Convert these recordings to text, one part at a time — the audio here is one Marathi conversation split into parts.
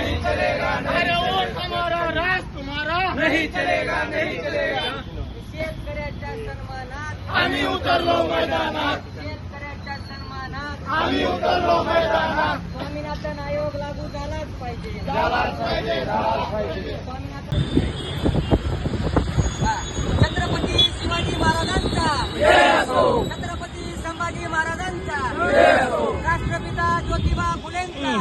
नहीं चलेगा अरे वोट हमारा राज तुम्हारा। नहीं चलेगा नहीं चलेगा। शेतकऱ्याच्या सन्मानात आम्ही उतरलो मैदानात. शेतकऱ्याच्या सन्मानात आम्ही उतरलो मैदानात. स्वामीनाथन आयोग लागू झालाच पाहिजे. झालाच पाहिजे झालाच पाहिजे. छत्रपती शिवाजी महाराजांचा. छत्रपती संभाजी महाराजांचा. राष्ट्रपिता ज्योतिबा फुलेंचा.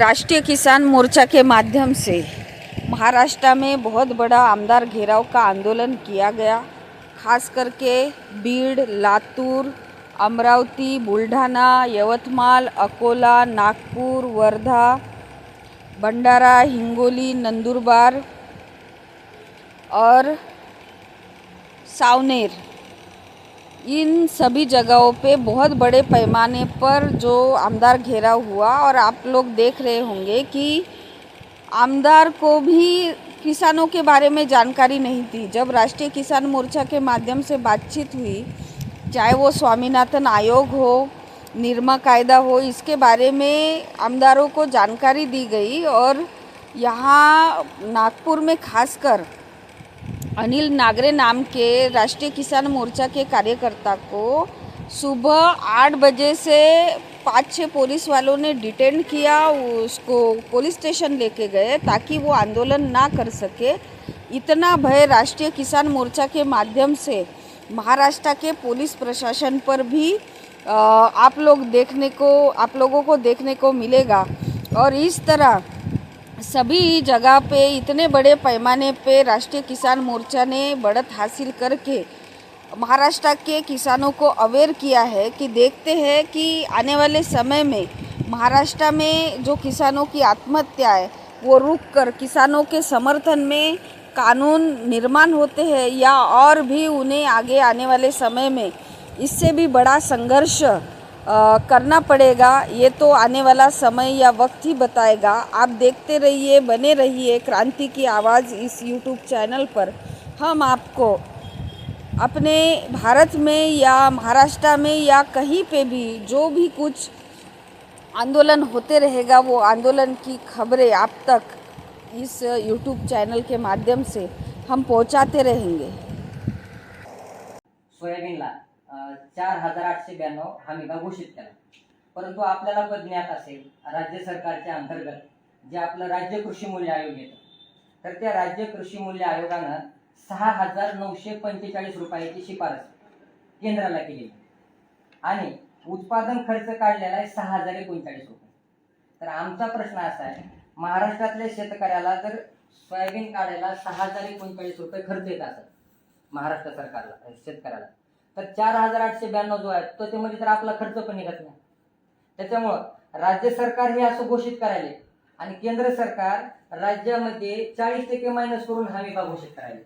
राष्ट्रीय किसान मोर्चा के माध्यम से महाराष्ट्र में बहुत बड़ा आमदार घेराव का आंदोलन किया गया। खास करके बीड़, लातूर, अमरावती बुल्ढाना यवतमाल, अकोला, नागपुर, वर्धा, भंडारा, हिंगोली, नंदुरबार और सावनेर। इन सभी जगहों पे बहुत बड़े पैमाने पर जो आमदार घेरा हुआ और आप लोग देख रहे होंगे कि आमदार को भी किसानों के बारे में जानकारी नहीं थी। जब राष्ट्रीय किसान मोर्चा के माध्यम से बातचीत हुई, चाहे वो स्वामीनाथन आयोग हो, निर्मा कायदा हो, इसके बारे में आमदारों को जानकारी दी गई और यहाँ नागपुर में खासकर अनिल नागरे नाम के राष्ट्रीय किसान मोर्चा के कार्यकर्ता को सुबह आठ बजे से पाँच छः पुलिस वालों ने डिटेन किया, उसको पुलिस स्टेशन लेके गए ताकि वो आंदोलन ना कर सके। इतना भय राष्ट्रीय किसान मोर्चा के माध्यम से महाराष्ट्र के पुलिस प्रशासन पर भी आप लोग देखने को, आप लोगों को देखने को मिलेगा। और इस तरह सभी जगह पे, इतने बड़े पैमाने पे राष्ट्रीय किसान मोर्चा ने बढ़त हासिल करके महाराष्ट्र के किसानों को अवेयर किया है कि देखते हैं कि आने वाले समय में महाराष्ट्र में जो किसानों की आत्महत्या है, वो रुक कर किसानों के समर्थन में कानून निर्माण होते हैं या और भी उन्हें आगे आने वाले समय में, इससे भी बड़ा संघर्ष करना पड़ेगा। ये तो आने वाला समय या वक्त ही बताएगा। आप देखते रहिए बने रहिए क्रांति की आवाज़ इस यूट्यूब चैनल पर। हम आपको अपने भारत में या महाराष्ट्र में या कहीं पे भी जो भी कुछ आंदोलन होते रहेगा वो आंदोलन की खबरें आप तक इस यूट्यूब चैनल के माध्यम से हम पहुंचाते रहेंगे। सोयाबीनला अं, चार हजार आठशे ब्याण्णव हा हमीभाव घोषित केला. परंतु आपल्याला पण ज्ञात असेल राज्य सरकारच्या अंतर्गत जे आपलं राज्य कृषी मूल्य आयोग येतं तर त्या राज्य कृषी मूल्य आयोगानं सहा हजार नऊशे पंचेचाळीस रुपयाची शिफारस केंद्राला केली. आणि उत्पादन खर्च काढलेला आहे सहा हजार एकोणचाळीस रुपये. तर आमचा प्रश्न असा आहे महाराष्ट्रातल्या शेतकऱ्याला जर सोयाबीन काढायला सहा हजार एकोणचाळीस रुपये खर्च येत असत महाराष्ट्र सरकारला शेतकऱ्याला. तर चार हजार आठशे ब्याण्णव जो आहे तो त्यामध्ये तर आपला खर्च पण निघत नाही. त्याच्यामुळं राज्य सरकार हे असं घोषित करायले आणि केंद्र सरकार राज्यामध्ये चाळीस टक्के मायनस करून हमी भाव घोषित करायले.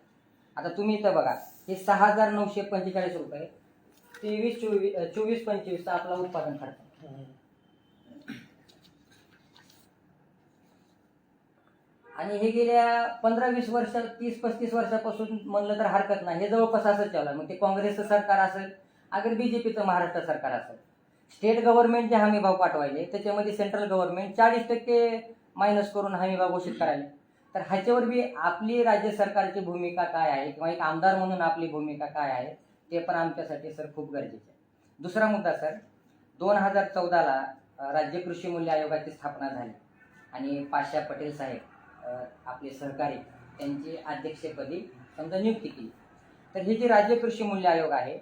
आता तुम्ही इथं बघा हे सहा हजार नऊशे पंचेचाळीस रुपये तेवीस चोवीस चोवीस पंचवीसचा आपला उत्पादन खर्च. आणि हे गेल्या पंधरा वीस वर्ष तीस पस्तीस वर्षापासून म्हणलं तर हरकत नाही. हे जवळपास असंच चालू आहे. मग ते काँग्रेसचं सरकार असेल अगर बीजेपीचं महाराष्ट्र सरकार असेल स्टेट गव्हर्नमेंट जे हमी भाव पाठवायचे त्याच्यामध्ये सेंट्रल गव्हर्नमेंट चाळीस टक्के मायनस करून हमी भाव घोषित करायला तर ह्याच्यावर बी आपली राज्य सरकारची भूमिका काय आहे? किंवा एक आमदार म्हणून आपली भूमिका काय आहे? ते पण आमच्यासाठी सर खूप गरजेचे आहे. दुसरा मुद्दा सर दोन हजार चौदाला राज्य कृषी मूल्य आयोगाची स्थापना झाली. आणि पाशा पटेल साहेब आपले सहकारी त्यांची अध्यक्षपदी समजा नियुक्ती केली. तर हे जे राज्य कृषी मूल्य आयोग आहे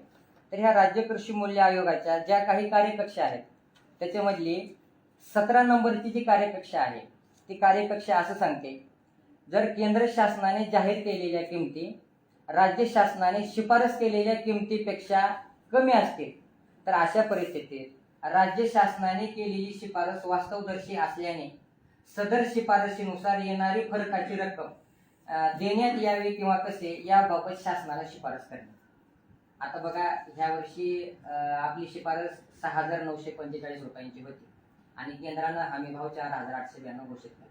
तर ह्या राज्य कृषी मूल्य आयोगाच्या ज्या काही कार्यकक्षा आहेत त्याच्यामधली सतरा नंबरची जी कार्यकक्षा आहे ती कार्यकक्षा असं सांगते जर केंद्र शासनाने जाहीर केलेल्या किमती राज्य शासनाने शिफारस केलेल्या किमतीपेक्षा कमी असतील तर अशा परिस्थितीत राज्य शासनाने केलेली शिफारस वास्तवदर्शी असल्याने सदर शिफारशीनुसार येणारी फरकाची रक्कम देण्यात यावी किंवा कसे याबाबत शासनाला शिफारस करणे आता बघा ह्या वर्षी आपली शिफारस सहा हजार नऊशे पंचेचाळीस रुपयांची होती आणि केंद्रानं हमी भाव चार हजार आठशे ब्याण्णव घोषित केला.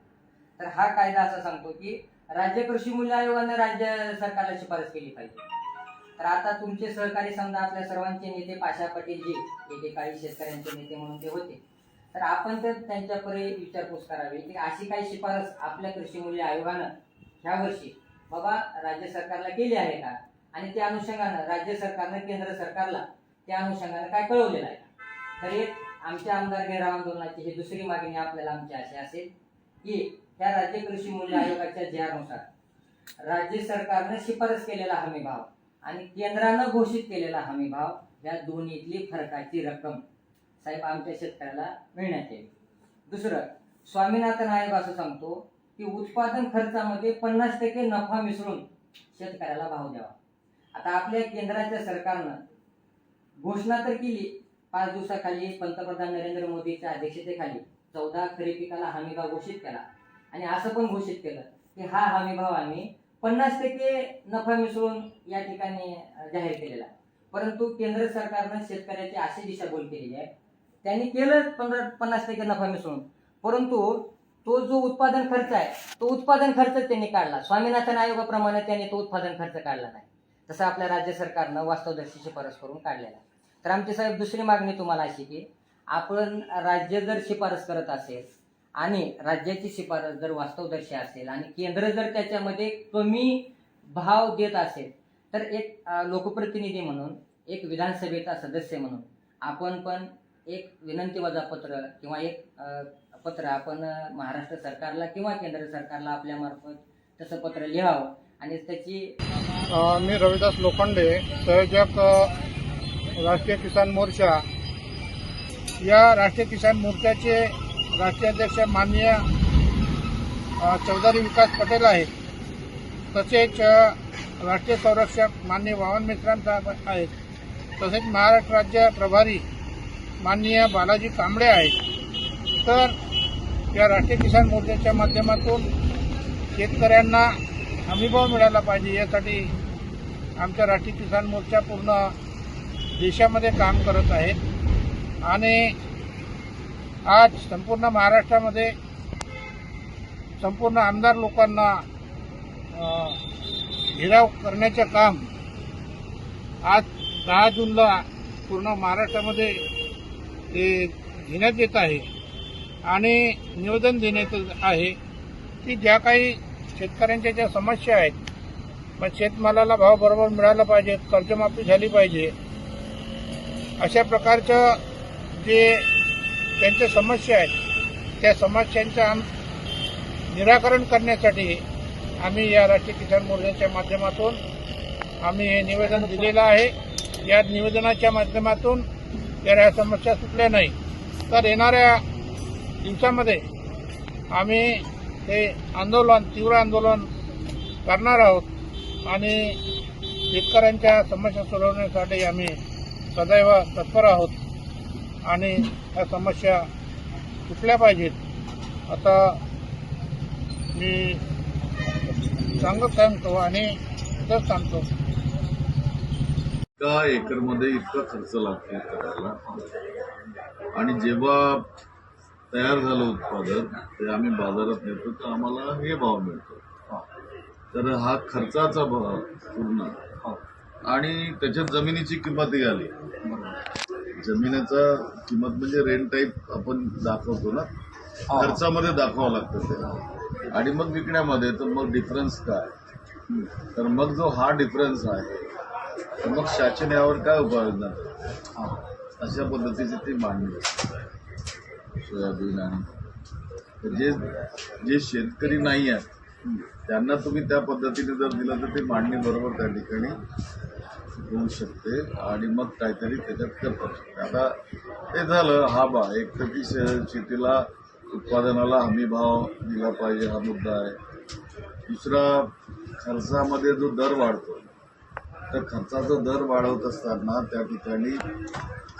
तर हा कायदा असा सांगतो की राज्य कृषी मूल्य आयोगानं राज्य सरकारला शिफारस केली पाहिजे. तर आता तुमचे सहकारी समजा आपल्या सर्वांचे नेते पाशा पटेल जी एकेकाळी शेतकऱ्यांचे नेते म्हणून ते होते. तर आपण तर त्यांच्याकडे विचारपूस करावी. की अशी काही शिफारस आपल्या कृषी मूल्य आयोगानं ह्या वर्षी बाबा राज्य सरकारला केली आहे का? आणि त्या अनुषंगानं राज्य सरकारनं केंद्र सरकारला त्या अनुषंगानं काय कळवलेलं आहे तर एक आमच्या आमदार घेराव आंदोलनाची ही दुसरी मागणी आपल्याला आमची अशी असेल की ह्या राज्य कृषी मूल्य आयोगाच्या ज्यानुसार राज्य सरकारनं शिफारस केलेला हमी भाव आणि केंद्रानं घोषित केलेला हमी भाव या दोन्हीतली फरकाची रक्कम साहेब आमच्या शेतकऱ्याला मिळण्यात येईल. दुसरं स्वामीनाथन आयोग असं सांगतो की उत्पादन खर्चामध्ये पन्नास टक्के नफा मिसळून शेतकऱ्याला भाव द्यावा. आता आपल्या केंद्राच्या सरकारनं घोषणा तर केली पाच दिवसाखाली पंतप्रधान नरेंद्र मोदीच्या अध्यक्षतेखाली चौदा खरीप पिकाला हमीभाव घोषित केला. आणि असं पण घोषित केलं की हा हमीभाव आम्ही पन्नास टक्के नफा मिसळून या ठिकाणी जाहीर केलेला आहे. परंतु केंद्र सरकारनं शेतकऱ्याची अशी दिशाभूल केलेली आहे त्यांनी केलं पंधरा पन्नास टक्के नफा मिसळून परंतु तो जो उत्पादन खर्च आहे तो उत्पादन खर्च त्यांनी काढला. स्वामीनाथन आयोगाप्रमाणे त्यांनी तो उत्पादन खर्च काढला नाही. तसं आपल्या राज्य सरकारनं वास्तवदर्शी शिफारस करून काढलेला आहे. तर आमची साहेब दुसरी मागणी तुम्हाला अशी की आपण राज्य जर शिफारस करत असेल आणि राज्याची शिफारस जर वास्तवदर्शी असेल आणि केंद्र जर त्याच्यामध्ये कमी भाव देत असेल तर एक लोकप्रतिनिधी म्हणून एक विधानसभेचा सदस्य म्हणून आपण पण एक विनंती वजा पत्र किंवा एक पत्र आपण महाराष्ट्र सरकारला किंवा केंद्र सरकारला आपल्यामार्फत तसं पत्र लिहावं. आणि त्याची मी रविदास लोखंडे संयोजक राष्ट्रीय किसान मोर्चा. या राष्ट्रीय किसान मोर्चाचे राष्ट्रीय अध्यक्ष माननीय चौधरी विकास पटेल आहेत. तसेच राष्ट्रीय संरक्षक माननीय वामन मिश्राम साहेब आहेत. तसेच महाराष्ट्र राज्य प्रभारी माननीय बालाजी कांबळे आहेत. तर या राष्ट्रीय किसान मोर्चाच्या माध्यमातून शेतकऱ्यांना हमीभाव मिळाला पाहिजे यासाठी आमच्या राष्ट्रीय किसान मोर्चा पूर्ण देशामध्ये काम करत आहेत आणि आज संपूर्ण महाराष्ट्रामध्ये संपूर्ण आमदार लोकांना घेराव करण्याचे काम आज दहा जूनला पूर्ण महाराष्ट्रामध्ये ते घेण्यात येत आहे आणि निवेदन देण्यात आहे की ज्या काही शेतकऱ्यांच्या ज्या समस्या आहेत मग शेतमालाला भाव बरोबर मिळाला पाहिजे कर्जमाफी झाली पाहिजे अशा प्रकारचं जे त्यांच्या समस्या आहेत त्या समस्यांचं आम निराकरण करण्यासाठी आम्ही या राष्ट्रीय किसान मोर्चाच्या माध्यमातून आम्ही हे निवेदन दिलेलं आहे. या निवेदनाच्या माध्यमातून जर या समस्या सुटल्या नाही. तर येणाऱ्या दिवसामध्ये आम्ही हे आंदोलन तीव्र आंदोलन करणार आहोत आणि शेतकऱ्यांच्या समस्या सोडवण्यासाठी आम्ही सदैव तत्पर आहोत आणि ह्या समस्या सुटल्या पाहिजेत. आता मी सांगत सांगतो आणि तर सांगतो. एका एकरमध्ये इतका खर्च लागतो करायला. आणि जेव्हा तयार झालं उत्पादन ते आम्ही बाजारात नेतो तर आम्हाला हे भाव मिळतो. तर हा खर्चाचा भाव पूर्ण. आणि त्याच्यात जमिनीची किंमतही आली. जमिनीचा किंमत म्हणजे रेंट टाईप आपण दाखवतो ना? खर्चामध्ये दाखवावं लागतं ते. आणि मग विकण्यामध्ये तर मग डिफरन्स काय? तर मग जो हा डिफरन्स आहे तर मग शासन यावर काय उपाययोजना? अशा पद्धतीची ती मांडणी सोयाबीन आणि जे जे शेतकरी नाही आहेत त्यांना तुम्ही त्या पद्धतीने जर दिलं तर ते मांडणी बरोबर त्या ठिकाणी होऊ शकते आणि मग काहीतरी त्याच्यात करतात शकते. आता ते झालं हा बा एक तर की शेतीला उत्पादनाला हमी भाव दिला पाहिजे हा मुद्दा आहे. दुसरा खर्चामध्ये जो दर वाढतो तर खर्चाचा दर वाढवत असताना त्या ठिकाणी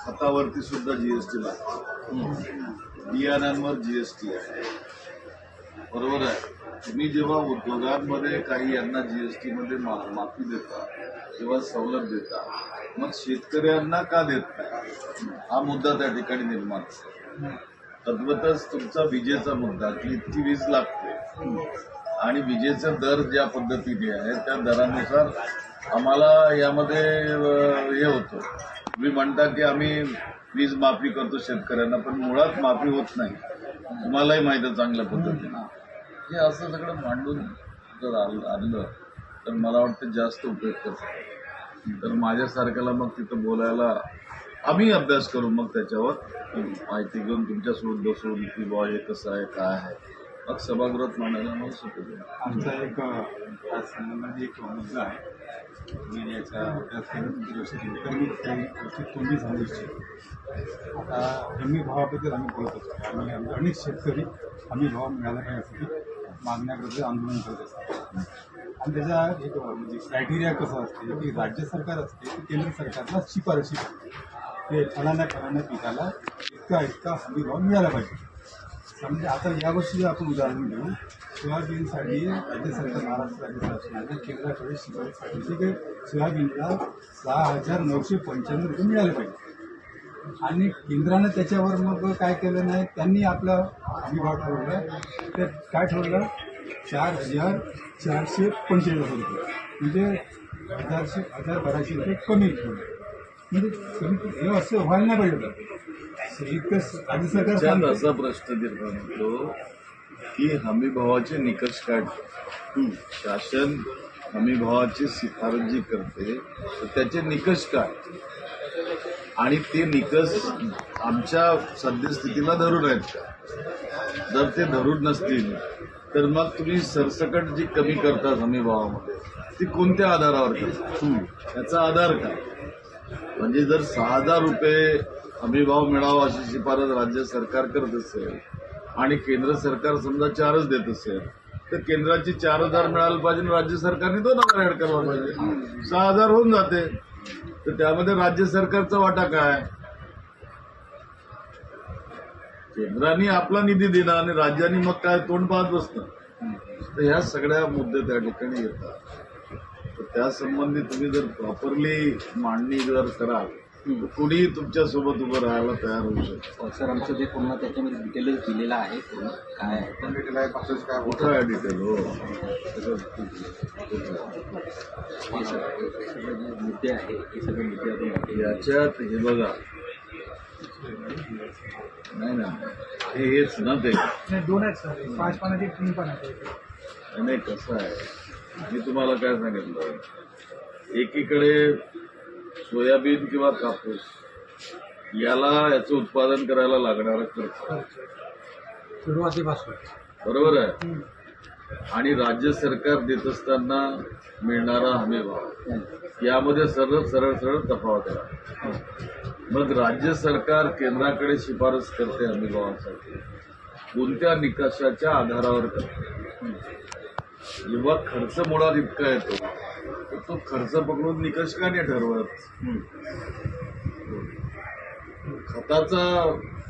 खतावरती सुद्धा जीएसटी लागते. बियाण्यांवर जीएसटी आहे. बरोबर आहे. तुम्ही जेव्हा उद्योगांमध्ये काही यांना जीएसटी मध्ये मा- माफी देता किंवा सवलत देता मग शेतकऱ्यांना का देत नाही? हा मुद्दा त्या ठिकाणी निर्माण तद्वतच तुमचा विजेचा मुद्दा की इतकी वीज लागते. आणि विजेचा दर ज्या पद्धतीने आहे त्या दरानुसार आम्हाला यामध्ये हे होतं. तुम्ही म्हणता की आम्ही वीज माफी करतो शेतकऱ्यांना पण मुळात माफी होत नाही. तुम्हालाही माहीत आहे चांगल्या पद्धतीनं. हे असं सगळं मांडून जर आणलं तर मला वाटतं जास्त उपयुक्त असेल. तर माझ्यासारख्याला मग तिथं बोलायला आम्ही अभ्यास करू मग त्याच्यावर. माहिती घेऊन तुमच्यासोबत बसून की बॉ हे कसं आहे काय आहे. मग सभागृहात मांडायला मला सुटत आमचा एक म्हणजे एक मुद्दा आहे. मी याचा अभ्यास आता हमी भावाबद्दल आम्ही बोलत असतो. आम्ही आम्ही अनेक शेतकरी हमी भाव मिळाला पाहिजे यासाठी मागण्याबद्दल आंदोलन करत असतो आणि त्याचा एक म्हणजे क्रायटेरिया कसा असते की राज्य सरकार असते की केंद्र सरकारला शिफारशी करते. ते फलाना फलाना पिकाला इतका इतका हमी भाव मिळाला पाहिजे. म्हणजे आता या वर्षी आपण उदाहरण घेऊ सोयाबीनसाठी राज्य सरकार महाराष्ट्र राज्य शासनाने केंद्राकडे शिफारस केली की सोयाबीनला सहा हजार नऊशे पंच्याण्णव रुपये मिळाले पाहिजे. आणि केंद्रानं त्याच्यावर मग काय केलं नाही त्यांनी आपला विभाग ठरवला. तर काय ठरवलं? चार हजार चारशे पंचेचाळीस रुपये. म्हणजे हजारशे हजार बाराशे रुपये कमी ठेवले. म्हणजे कमी हे असं व्हायला नाही पाहिजे होतं. संयुक्त राज्य सरकार त्यात सांगतं. असा प्रश्न निर्माण होतो की हमी भावाचे निकष काय शासन हमी भावाची शिफारस जी करते तर त्याचे निकष काय? आणि ते निकष आमच्या सद्यस्थितीला धरून आहेत का? जर ते धरून नसतील तर मग तुम्ही सरसकट जी कमी करता हमी भावामध्ये ती कोणत्या आधारावर करता त्याचा आधार काय? म्हणजे जर सहा हजार रुपये हमीभाव मिळावा अशी शिफारस राज्य सरकार करत असेल आणि केंद्र सरकार समजा चारच देत असेल तर केंद्राची चार हजार मिळायला पाहिजे आणि राज्य सरकारने दोन हजार ऍड करायला पाहिजे. सहा हजार होऊन जाते. तर त्यामध्ये राज्य सरकारचा वाटा काय? केंद्राने आपला निधी देणं आणि राज्याने मग काय तोंड पाहत बसणं तर ह्या सगळ्या मुद्दे त्या ठिकाणी येतात. तर त्या संबंधी तुम्ही जर प्रॉपरली मांडणी जर कराल तर कुणीही तुमच्यासोबत उभं राहायला तयार होऊ शकतं. सर आमचं जे पूर्ण त्याच्यामध्ये डिटेलच दिलेलं आहे पूर्ण काय आहे? कुठं आहे डिटेल हो. हे सगळे जे मुद्दे आहे हे सगळे मुद्दे आपण आहेत. याच्यात हे बघा. नाही ना हे हेच ना ते. दोन आहेत सर. पाच पानाची तीन पण आहे नाही कसं आहे? मी तुम्हाला काय सांगितलं? एकीकडे सोयाबीन किंवा कापूस याला याचं उत्पादन करायला लागणारा खर्च. सुरुवातीपासून. बरोबर आहे? आणि राज्य सरकार देत असताना मिळणारा हमी भाव यामध्ये सरळ सरळ सरळ तफावत आहे. मग राज्य सरकार केंद्राकडे शिफारस करते हमी भावासाठी कोणत्या निकषाच्या आधारावर करते? जेव्हा खर्च मुळात इतका येतो तर तो खर्च पकडून निकष का नाही ठरवत? खताचा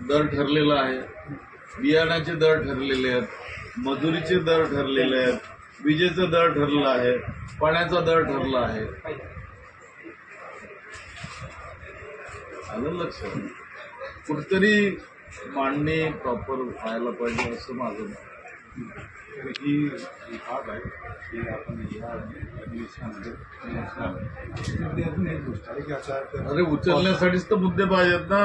दर ठरलेला आहे बियाण्याचे दर ठरलेले आहेत मजुरीचे दर ठरलेले आहेत विजेचा दर ठरला आहे पाण्याचा दर ठरला आहे. आलं लक्षात कुठतरी मांडणी प्रॉपर व्हायला पाहिजे असं माझं. तर ही विभाग आहे की आपण या अधिवेशनामध्ये अजून एक गोष्ट आहे की आता अरे उचलण्यासाठीच तर मुद्दे पाहिजेत ना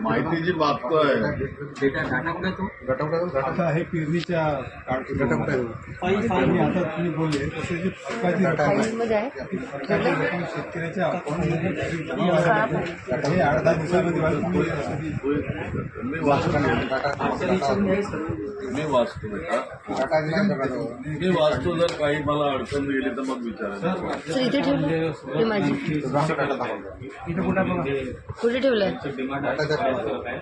माहिती जी कुठे आहे तो आता हे पेरणीच्या आणि आता तुम्ही बोलले तसे जे रक्कम ती। शेतकऱ्याच्या अकाउंटमध्ये जमा व्हायला हे? आठ दहा दिवसामध्ये व्हायला मी वाचतो मी वाचतो बेटा मी वाचतो जर काही मला अडचण गेली तर मग विचारा सर इथे ठेवलं? हे माझी. कुठे ठेवलंय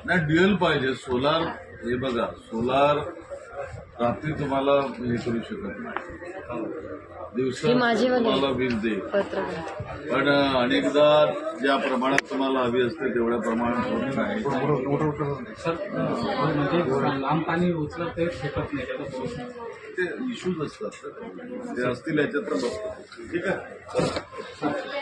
नाही ड्युएल पाहिजे. सोलार हे बघा. सोलार रात्री तुम्हाला हे करू शकत नाही. दिवसा. तुम्हाला वीज देईल पण अनेकदा ज्या प्रमाणात तुम्हाला हवी असते तेवढ्या प्रमाणात होत नाही. म्हणजे लांब पाणी उचलत ते फेकत नाही त्याचा पाऊस नाही. ते इश्यूज असतात ते असतील याच्यात तर बसतात. ठीक आहे?